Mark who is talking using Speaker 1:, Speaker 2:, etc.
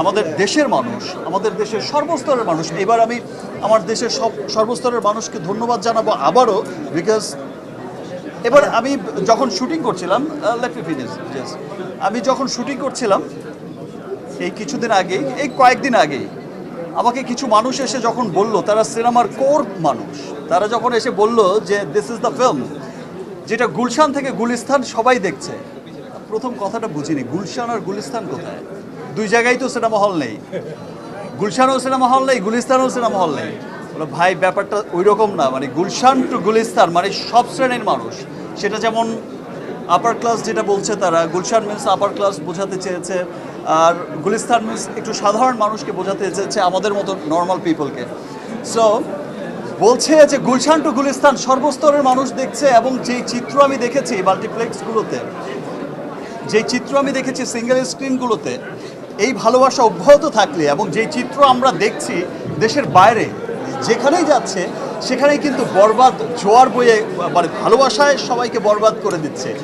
Speaker 1: আমাদের দেশের মানুষ, আমাদের দেশের সর্বস্তরের মানুষ। এবার আমি আমার দেশের সব, সর্বস্তরের মানুষকে ধন্যবাদ জানাব আবারও বিকজ এবার আমি যখন শুটিং করছিলাম লেট মি ফিনিশ আমি যখন শুটিং করছিলাম, এই কিছুদিন আগেই, এই কয়েকদিন আগেই, আমাকে কিছু মানুষ এসে যখন বলল, তারা সিনেমার কোর মানুষ, তারা যখন এসে বলল যে দিস ইজ দ্য ফিল্ম যেটা গুলশান থেকে গুলিস্তান সবাই দেখছে। প্রথম কথাটা বুঝিনি, গুলশান আর গুলিস্তান কোথায়? দুই জায়গায় তো সিনেমা হল নেই। গুলশানও সিনেমা হল নেই, গুলিস্তানও সিনেমা হল নেই। ভাই, ব্যাপারটা ওই রকম না। মানে গুলশান টু গুলিস্তান মানে সব শ্রেণির মানুষ। সেটা যেমন আপার ক্লাস যেটা বলছে তারা, গুলশান মিন্স আপার ক্লাস বোঝাতে চেয়েছে, আর গুলিস্তান মিন্স একটু সাধারণ মানুষকে বোঝাতে চেয়েছে আমাদের মতো নর্মাল পিপলকে সো বলছে যে গুলশান টু গুলিস্তান সর্বস্তরের মানুষ দেখছে এবং যেই চিত্র আমি দেখেছি মাল্টিপ্লেক্সগুলোতে যে চিত্র আমি দেখেছি সিঙ্গেল স্ক্রিনগুলোতে এই ভালোবাসা অব্যাহত থাকলে এবং যে চিত্র আমরা দেখছি দেশের বাইরে যেখানেই যাচ্ছে, সেখানেই কিন্তু বরবাদ, জোয়ার বয়ে মানে ভালোবাসায় সবাইকে বরবাদ করে দিচ্ছে।